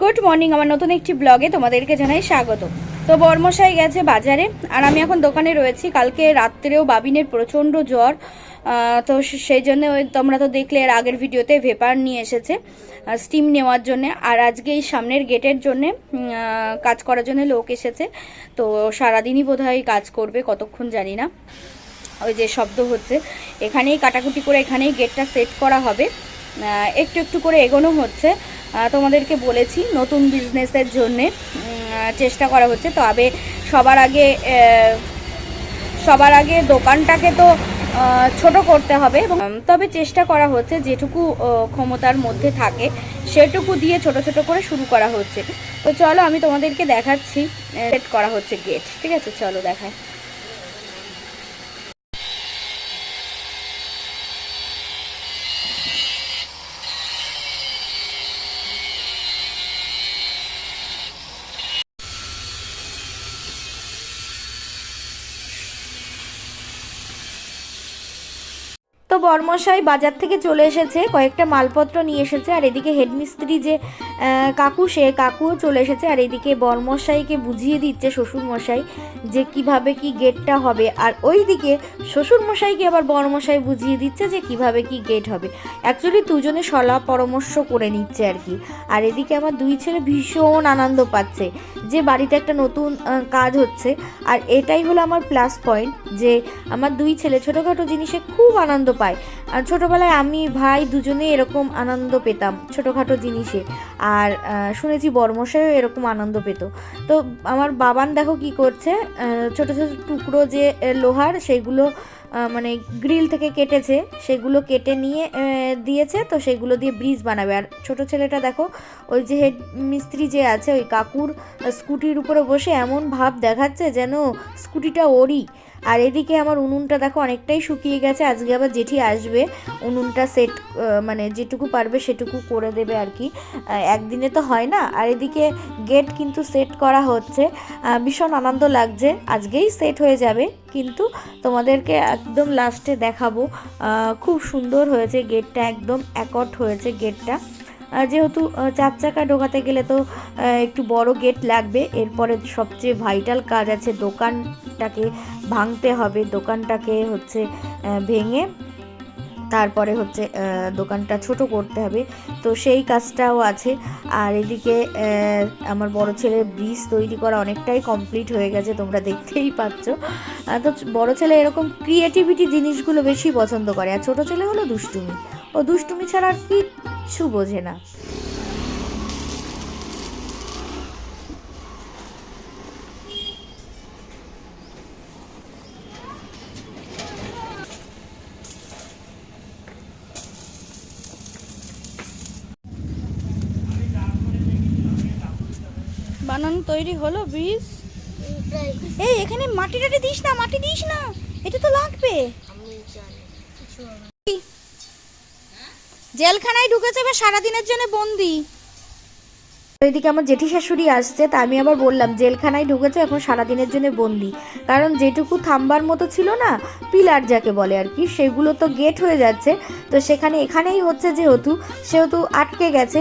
Good morning আমার নতুন একটি ব্লগে তোমাদেরকে জানাই স্বাগত। তো বর্মশাই গেছে বাজারে, আর আমি এখন দোকানে রয়েছি। কালকে রাত্রেও বাবিনের প্রচণ্ড জ্বর তো সেই জন্য ওই তোমরা তো দেখলে এর আগের ভিডিওতে ভেপার নিয়ে এসেছে স্টিম নেওয়ার জন্য। আর আজকে এই সামনের গেটের জন্য কাজ করার জন্য লোক এসেছে। তো সারাদিনই বোধহয় কাজ করবে, কতক্ষণ জানি না। ওই যে শব্দ হচ্ছে। এখানেই কাটাকুটি করে এখানেই গেটটা সেট করা হবে। একটু একটু করে এগোনো হচ্ছে। তোমাদেরকে বলেছি, নতুন বিজনেসের জন্যে চেষ্টা করা হচ্ছে। তবে সবার আগে সবার আগে দোকানটাকে তো ছোট করতে হবে এবং তবে চেষ্টা করা হচ্ছে যেটুকু ক্ষমতার মধ্যে থাকে, সেটুকু দিয়ে ছোট ছোট করে শুরু করা হচ্ছে। তো চলো আমি তোমাদেরকে দেখাচ্ছি সেট করা হচ্ছে গেট ঠিক আছে? চলো দেখায় বর্মশাই বাজার থেকে চলে এসেছে কয়েকটা মালপত্র নিয়ে এসেছে আর এদিকে হেডমিস্ত্রি যে কাকু, সে কাকুও চলে এসেছে আর এদিকে বরমশাইকে বুঝিয়ে দিচ্ছে শ্বশুরমশাই যে কীভাবে কি গেটটা হবে। আর ওইদিকে শ্বশুরমশাইকে আবার বরমশাই বুঝিয়ে দিচ্ছে যে কীভাবে কি গেট হবে। অ্যাকচুয়ালি দুজনে সলা পরামর্শ করে নিচ্ছে আর কি। আর এদিকে আমার দুই ছেলে ভীষণ আনন্দ পাচ্ছে যে বাড়িতে একটা নতুন কাজ হচ্ছে। আর এটাই হলো আমার প্লাস পয়েন্ট যে আমার দুই ছেলে ছোটোখাটো জিনিসে খুব আনন্দ পায়। আর ছোটোবেলায় আমি ভাই দুজনে এরকম আনন্দ পেতাম, ছোটোখাটো জিনিসে। আর শুনেছি বর্মশাইও এরকম আনন্দ পেত। তো আমার বাবান দেখো কি করছে ছোটো ছোট ছোট টুকরো যে লোহার সেগুলো মানে গ্রিল থেকে কেটেছে, সেগুলো কেটে নিয়ে দিয়েছে, তো সেগুলো দিয়ে ব্রিজ বানাবে। আর ছোট ছেলেটা দেখো, ওই যে হেড মিস্ত্রি যে আছে, ওই কাকুর স্কুটির উপরে বসে এমন ভাব দেখাচ্ছে যেন স্কুটিটা ওরই। আর এদিকে আমার উনুনটা দেখো অনেকটাই শুকিয়ে গেছে, আজকে আবার জেঠি আসবে, উনুনটা সেট মানে যেটুকু পারবে সেটুকু করে দেবে আর কি। একদিনে তো হয় না, আর এদিকে গেট কিন্তু সেট করা হচ্ছে ভীষণ আনন্দ লাগছে, আজকেই সেট হয়ে যাবে, কিন্তু তোমাদেরকে একদম লাস্টে দেখাবো খুব সুন্দর হয়েছে গেটটা একদম অ্যাকট হয়েছে গেটটা যেহেতু চার চাকা ঢোকাতে গেলে তো একটু বড় গেট লাগবে। এরপরে সবচেয়ে ভাইটাল কাজ আছে দোকানটাকে ভাঙতে হবে। দোকানটাকে হচ্ছে ভেঙে তারপরে হচ্ছে দোকানটা ছোট করতে হবে। তো সেই কাজটাও আছে। আর এদিকে আমার বড় ছেলের ব্রিজ তৈরি করা অনেকটাই কমপ্লিট হয়ে গেছে, তোমরা দেখতেই পাচ্ছ। তো বড় ছেলে এরকম ক্রিয়েটিভিটি জিনিসগুলো বেশি পছন্দ করে। আর ছোট ছেলে হলো দুষ্টুমি। ও দুষ্টুমি ছাড়া আর কিচ্ছু বোঝে না। বানানো তৈরি হলো ব্রিজ এই এখানে মাটি টাটি দিস না মাটি দিস না। এটা তো লাগবে। জেলখানায় ঢুকেছে এবার সারাদিনের জন্য বন্দি। এদিকে আমার জেঠি শাশুড়ি আসছে, তা আমি আবার বললাম, জেলখানায় ঢুকেছে, এখন সারাদিনের জন্য বন্দি। কারণ যেটুকু থামবার মতো ছিল না, পিলার যাকে বলে আর কি, সেগুলো তো গেট হয়ে যাচ্ছে। তো সেখানে, এখানেই হচ্ছে যেহেতু, সেহেতু আটকে গেছে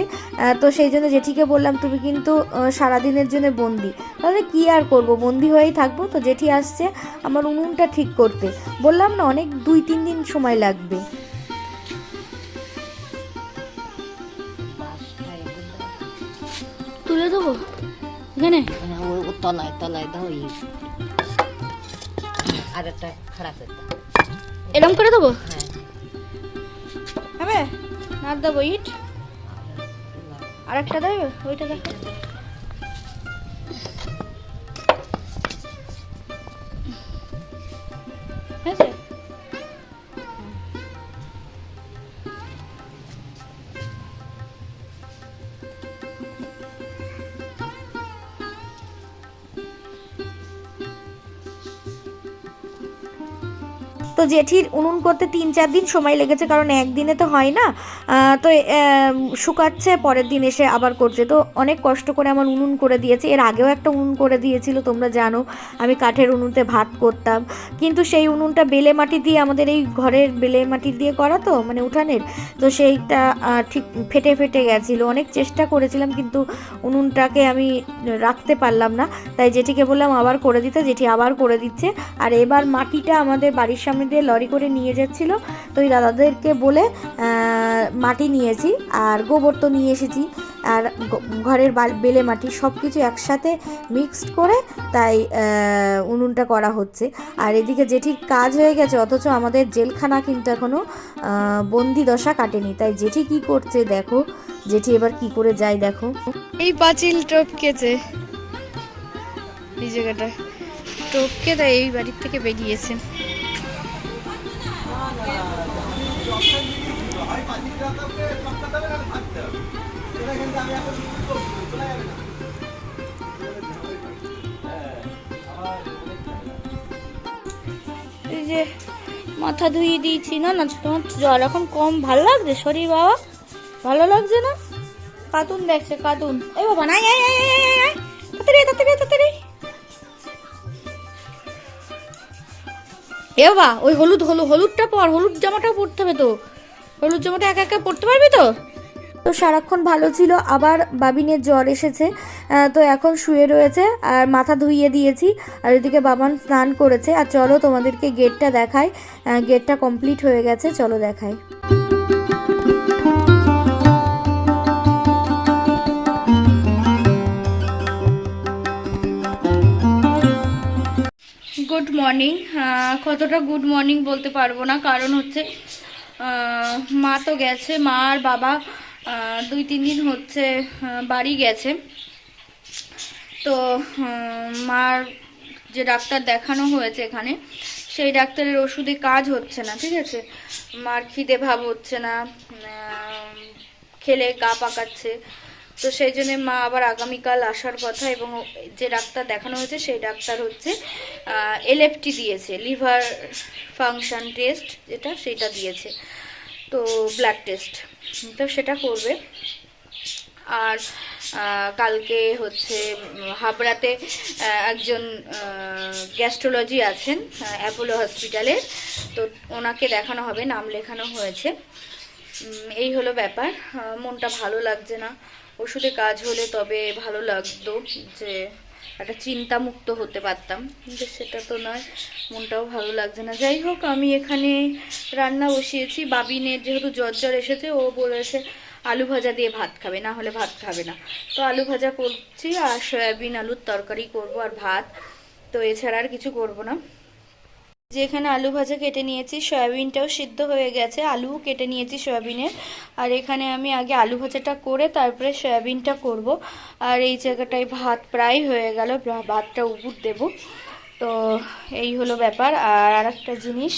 তো সেই জন্য জেঠিকে বললাম, তুমি কিন্তু সারাদিনের জন্য বন্দি। তাহলে কি আর করব, বন্দি হয়েই থাকব। তো জেঠি আসছে, আমার উনুনটা ঠিক করতে। বললাম না, অনেক দুই, তিন দিন সময় লাগবে। তুলে দেবো? এখানে? হ্যাঁ, ও তলায় তলায় দাও এই আর একটা খারাপ এরম করে দেবো? হ্যাঁ। হবে না দেবো ইট? আর একটা দেবে? ওইটা দেখো। তো জেঠির উনুন করতে তিন চার দিন সময় লেগেছে, কারণ একদিনে তো হয় না। তো শুকাচ্ছে, পরের দিন এসে আবার করছে। তো অনেক কষ্ট করে আমার উনুন করে দিয়েছে। এর আগেও একটা উনুন করে দিয়েছিল, তোমরা জানো, আমি কাঠের উনুনতে ভাত করতাম। কিন্তু সেই উনুনটা বেলে মাটি দিয়ে, আমাদের এই ঘরের বেলে মাটি দিয়ে করা তো মানে উঠানের, তো সেইটা ঠিক ফেটে ফেটে গেছিল। অনেক চেষ্টা করেছিলাম, কিন্তু উনুনটাকে আমি রাখতে পারলাম না। তাই জেঠিকে বললাম, আবার করে দিতে। জেঠি আবার করে দিচ্ছে। আর এবার মাটিটা আমাদের বাড়ির সামনে দিয়ে লরি করে নিয়ে যাচ্ছিল। তো ওই দাদাদেরকে বলে মাটি নিয়েছি, আর গোবর তো নিয়ে এসেছি, আর ঘরের বেলে মাটি সব কিছু একসাথে মিক্সড করে তাই উনুনটা করা হচ্ছে। আর এদিকে জেঠির কাজ হয়ে গেছে, অথচ আমাদের জেলখানা কিন্তু এখনও বন্দি দশা কাটেনি। তাই জেঠি কি করছে দেখো, জেঠি এবার কি করে যায় দেখো। এই পাঁচিল টপকেছে, এই জায়গাটা। টপকে তাই এই বাড়ির থেকে বেরিয়েছে। এই যে মাথা ধুয়ে দিয়েছি, না না, তোমার জল এখন কম, ভালো লাগছে? শরীর বাবা, ভালো লাগছে না? কার্টুন দেখছে কার্টুন এই বাবা তাড়াতাড়ি। এ বাবা, ওই হলুদ হলুদ, হলুদটা পর, হলুদ জামাটাও পরতে হবে তো। হলুদ জামাটা একা একা পড়তে পারবি তো? তো সারাক্ষণ ভালো ছিল আবার বাবিনের জ্বর এসেছে তো এখন শুয়ে রয়েছে আর মাথা ধুইয়ে দিয়েছি আর এদিকে বাবান স্নান করেছে আর চলো তোমাদেরকে গেটটা দেখাই গেটটা কমপ্লিট হয়ে গেছে চলো দেখাই। গুড মর্নিং কতটা গুড মর্নিং বলতে পারব না কারণ হচ্ছে মা তো গেছে, মা আর বাবা দুই তিন দিন হচ্ছে বাড়ি গেছে। তো মার যে ডাক্তার দেখানো হয়েছে এখানে, সেই ডাক্তারের ওষুধে কাজ হচ্ছে না, ঠিক আছে? মার খিদে ভাব হচ্ছে না খেলে গা পাকাচ্ছে। তো সেই জন্য মা আবার আগামীকাল আসার কথা এবং যে ডাক্তার দেখানো হয়েছে সেই ডাক্তার হচ্ছে এলএফটি দিয়েছে, লিভার ফাংশন টেস্ট যেটা সেটা দিয়েছে। তো ব্লাড টেস্ট, তো সেটা করবে। আর কালকে হচ্ছে, হাবড়াতে একজন গ্যাস্ট্রোলজি আছেন অ্যাপোলো হসপিটালের তো ওনাকে দেখানো হবে, নাম লেখানো হয়েছে। এই হলো ব্যাপার। মনটা ভালো লাগছে না। ওষুধে কাজ হলে তবে ভালো লাগতো যে একটা চিন্তামুক্ত হতে পারতাম, কিন্তু সেটা তো নয়, মনটাও ভালো লাগছে না। যাই হোক, আমি এখানে রান্না বসিয়েছি। বাবিনের যেহেতু জ্বর জ্বর এসেছে, ও বলেছে আলু ভাজা দিয়ে ভাত খাবে, না হলে ভাত খাবে না। তো আলু ভাজা করছি আর সয়াবিন আলুর তরকারি করব আর ভাত। তো এছাড়া আর কিছু করব না। যে এখানে আলু ভাজা কেটে নিয়েছি, সয়াবিনটাও সিদ্ধ হয়ে গেছে। আলুও কেটে নিয়েছি সয়াবিনের আর এখানে আমি আগে আলু ভাজাটা করে তারপরে সয়াবিনটা করব। আর এই জায়গাটায় ভাত প্রায় হয়ে গেল ভাতটা উপর দেব। তো এই হলো ব্যাপার। আর আর একটা জিনিস,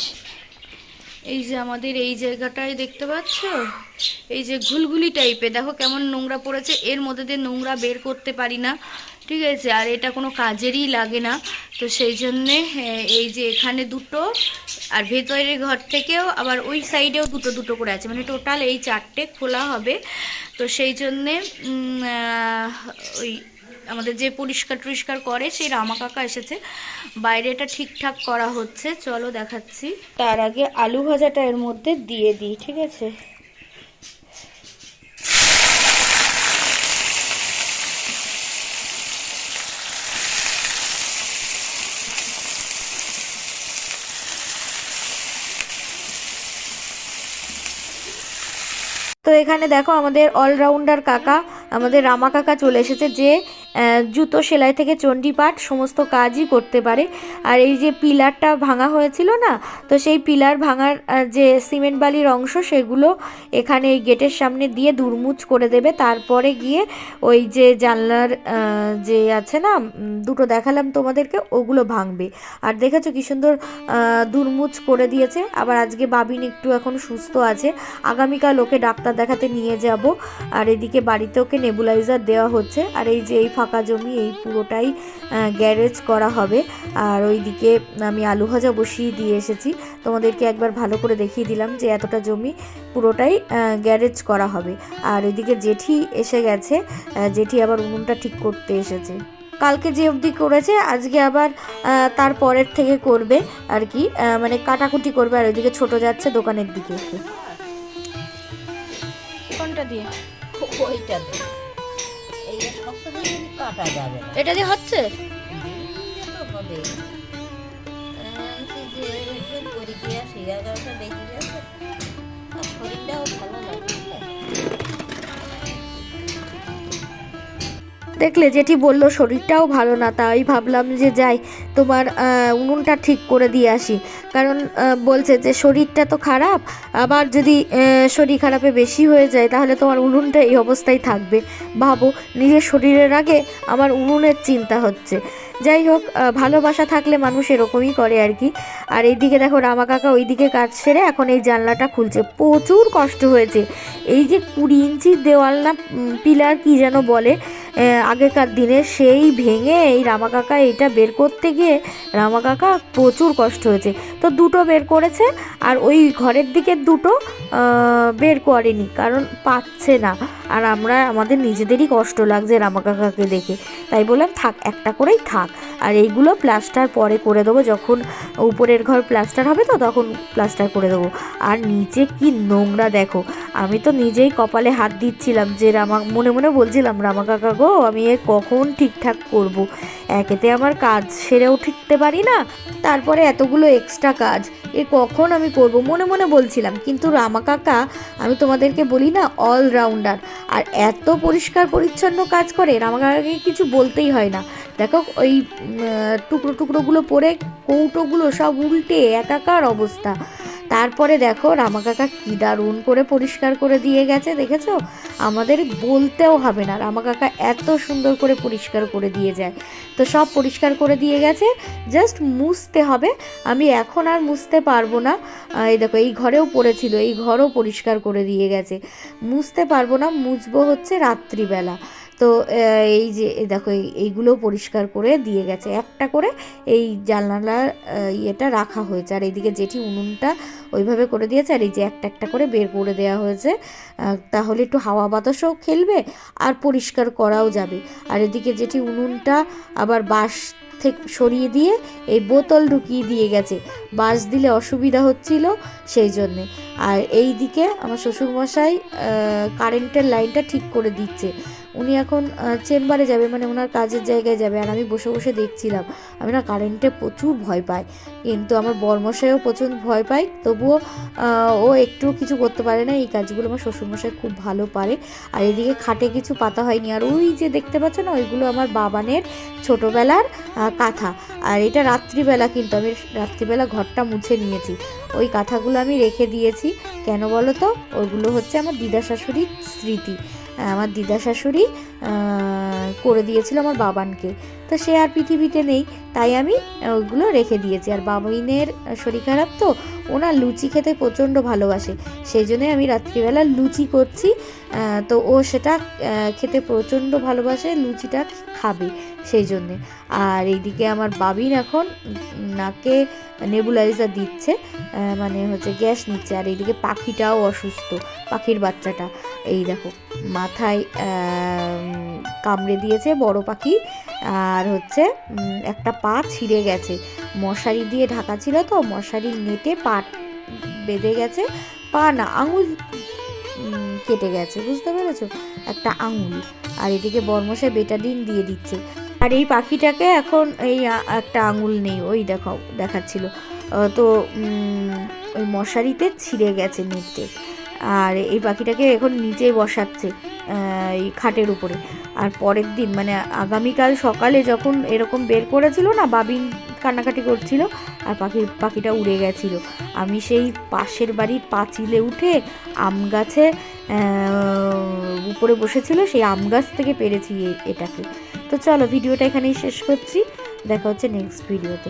এই যে আমাদের এই জায়গাটায় দেখতে পাচ্ছ? এই যে ঘুলঘুলি টাইপের দেখো কেমন নোংরা পড়েছে। এর মধ্যে দিয়ে নোংরা বের করতে পারি না। ঠিক আছে, আর এটা কোনো কাজেরই লাগে না। তো সেই জন্যে এই যে এখানে দুটো, আর ভেতরের ঘর থেকেও আবার ওই সাইডেও দুটো দুটো করে আছে। মানে টোটাল এই চারটে খোলা হবে। তো সেই জন্যে ওই আমাদের যে পরিষ্কার টরিষ্কার করে, সেই রামা কাকা এসেছে। বাইরেটা ঠিকঠাক করা হচ্ছে। চলো দেখাচ্ছি। তার আগে আলু ভাজাটা এর মধ্যে দিয়ে দিই, ঠিক আছে? তো এখানে দেখো আমাদের অলরাউন্ডার কাকা আমাদের রামা কাকা চলে এসেছে যে জুতো, সেলাই থেকে চণ্ডীপাঠ সমস্ত কাজই করতে পারে। আর এই যে পিলারটা ভাঙা হয়েছিল না, তো সেই পিলার ভাঙার যে সিমেন্ট বালির অংশ, সেগুলো এখানে এই গেটের সামনে দিয়ে দুরমুচ করে দেবে। তারপরে গিয়ে ওই যে জানলার যে আছে না দুটো দেখালাম তোমাদেরকে, ওগুলো ভাঙবে। আর দেখেছ কি সুন্দর দুরমুচ করে দিয়েছে। আবার আজকে বাবিন একটু এখন সুস্থ আছে। আগামীকাল ওকে ডাক্তার দেখাতে নিয়ে যাব। আর এদিকে বাড়িতে ওকে নেবুলাইজার দেওয়া হচ্ছে। আর এই যে এই ফাঁকা জমি এই পুরোটাই গ্যারেজ করা হবে। আর ওইদিকে আমি আলু ভাজা বসিয়ে দিয়ে এসেছি। তোমাদেরকে একবার ভালো করে দেখিয়ে দিলাম যে এতটা জমি পুরোটাই গ্যারেজ করা হবে। আর ওইদিকে জেঠি এসে গেছে। জেঠি আবার উনুনটা ঠিক করতে এসেছে। কালকে যে অবধি করেছে আজকে আবার তার পরের থেকে করবে আর কি। মানে কাটাকুটি করবে আর ওইদিকে ছোট যাচ্ছে দোকানের দিকে। কোনটা দিয়ে? ওইটা দিয়ে। যাবে এটা দিয়ে হচ্ছে? শরীরটাও তো হবে দেখলে যেটি বলল, শরীরটাও ভালো না, তাই ভাবলাম যে যাই, তোমার উনুনটা ঠিক করে দিয়ে আসি। কারণ বলছে যে শরীরটা তো খারাপ, আবার যদি শরীর খারাপে বেশি হয়ে যায়, তাহলে তোমার উনুনটা এই অবস্থায় থাকবে। ভাবো, নিজের শরীরের আগে আমার উনুনের চিন্তা হচ্ছে। যাই হোক ভালোবাসা থাকলে মানুষ এরকমই করে আর কি। আর এইদিকে দেখো, রামা কাকা ওইদিকে কাজ সেরে এখন এই জানলাটা খুলছে। প্রচুর কষ্ট হয়েছে। এই যে কুড়ি ইঞ্চি দেওয়াল না পিলার কি যেন বলে আগেকার দিনে সেই ভেঙে এই রামা কাকা এটা বের করতে গিয়ে রামা কাকা প্রচুর কষ্ট হয়েছে। তো দুটো বের করেছে আর ওই ঘরের দিকে দুটো বের করেনি কারণ পাচ্ছে না। আর আমরা, আমাদের নিজেদেরই কষ্ট লাগছে রামা কাকাকে দেখে। তাই বললাম, থাক, একটা করেই থাক। আর এইগুলো প্লাস্টার পরে করে দেবো, যখন উপরের ঘর প্লাস্টার হবে তো তখন প্লাস্টার করে দেবো। আর নিচে কি নোংরা দেখো, আমি তো নিজেই কপালে হাত দিচ্ছিলাম যে রামা, মনে মনে বলছিলাম, রামা কাকা গো আমি এ কখন ঠিকঠাক করব। একেতে আমার কাজ সেরেও ঠিকতে পারি না, তারপরে এতগুলো এক্সট্রা কাজ, এ কখন আমি করব? মনে মনে বলছিলাম, কিন্তু রামা কাকা, আমি তোমাদেরকে বলি না অলরাউন্ডার আর এত পরিষ্কার পরিচ্ছন্ন কাজ করে রামা কাকাকে কিছু বলতেই হয় না। দেখো, ওই টুকরো টুকরোগুলো পরে কৌটোগুলো সব উল্টে একাকার অবস্থা। তারপরে দেখো রামা কাকা কি দারুণ করে পরিষ্কার করে দিয়ে গেছে, দেখেছ? আমাদের বলতেও হবে না, রামা কাকা এত সুন্দর করে পরিষ্কার করে দিয়ে যায়। তো সব পরিষ্কার করে দিয়ে গেছে জাস্ট মুছতে হবে। আমি এখন আর মুছতে পারব না। এই দেখো, এই ঘরেও পড়েছিল, এই ঘরও পরিষ্কার করে দিয়ে গেছে। মুছতে পারব না, মুছবো হচ্ছে রাত্রিবেলা। তো এই যে দেখো এই- এইগুলো পরিষ্কার করে দিয়ে গেছে। একটা করে এই জানলার আহ, ইয়েটা রাখা হয়েছে। আর এইদিকে যেটি উনুনটা ওইভাবে করে দিয়েছে। আর এই যে একটা একটা করে বের করে দেওয়া হয়েছে। তাহলে একটু হাওয়া বাতাসও খেলবে আর পরিষ্কার করাও যাবে। আর এদিকে যেটি উনুনটা আবার বাঁশ থেকে সরিয়ে দিয়ে এই বোতল ঢুকিয়ে দিয়ে গেছে। বাঁশ দিলে অসুবিধা হচ্ছিল সেই জন্যে। আর এই দিকে আমার শ্বশুরমশাই কারেন্টের লাইনটা ঠিক করে দিচ্ছে। উনি এখন চেম্বারে যাবে মানে ওনার কাজের জায়গায় যাবে, আর আমি বসে বসে দেখছিলাম। আমি না কারেন্টে প্রচুর ভয় পাই, কিন্তু আমার বরমশাইও প্রচুর ভয় পায়, তবুও ও একটু কিছু করতে পারে না, এই কাজগুলো আমার শ্বশুরমশাই খুব ভালো পারে। আর এদিকে খাটে কিছু পাতা হয়নি, আর ওই যে দেখতে পাচ্ছ না, ওইগুলো আমার বাবানের ছোটোবেলার কাঁথা। আর এটা রাত্রিবেলা কিন্তু, আমি রাত্রিবেলা ঘরটা মুছে নিয়েছি। ওই কাঁথাগুলো আমি রেখে দিয়েছি, কেন বলো তো? ওইগুলো হচ্ছে আমার দিদা শাশুড়ির স্মৃতি। আমার দিদা শাশুড়ি করে দিয়েছিল আমার বাবানকে। তো সে আর পৃথিবীতে নেই, তাই আমি ওগুলো রেখে দিয়েছি। আর বাবাইনের শরীর খারাপ তো ওনার লুচি খেতে প্রচণ্ড ভালোবাসে। সেই জন্যই আমি রাত্রিবেলা লুচি করছি। তো ও সেটা খেতে প্রচণ্ড ভালোবাসে, লুচিটা খাবে। সেই জন্যে। আর এইদিকে আমার বাবিন এখন নাকে নেবুলাইজার দিচ্ছে মানে হচ্ছে গ্যাস নিচ্ছে। আর এইদিকে পাখিটাও অসুস্থ, পাখির বাচ্চাটা। এই দেখো, মাথায় কামড়ে দিয়েছে বড় পাখি। আর হচ্ছে একটা পা ছিঁড়ে গেছে। মশারি দিয়ে ঢাকা ছিল তো মশারির নেটে পা বেঁধে গেছে। পা না, আঙুল কেটে গেছে, বুঝতে পেরেছ? একটা আঙুল। আর এদিকে বর্মশাই বেটাডিন দিয়ে দিচ্ছে। আর এই পাখিটাকে এখন এই একটা আঙুল নেই, ওই দেখাও, দেখাচ্ছিল। তো ওই মশারিতে ছিঁড়ে গেছে নেটে আর এই পাখিটাকে এখন নিচে বসাচ্ছে এই খাটের উপরে। আর পরের দিন মানে আগামীকাল সকালে যখন এরকম বের করেছিল না, বাবিন কান্নাকাটি করছিল, আর পাখি পাখিটা উড়ে গেছিল। আমি সেই পাশের বাড়ির পাঁচিলে উঠে আম গাছে উপরে বসেছিল, সেই আম গাছ থেকে পেরেছি এটাকে। তো চলো ভিডিওটা এখানেই শেষ করছি। দেখা হচ্ছে নেক্সট ভিডিওতে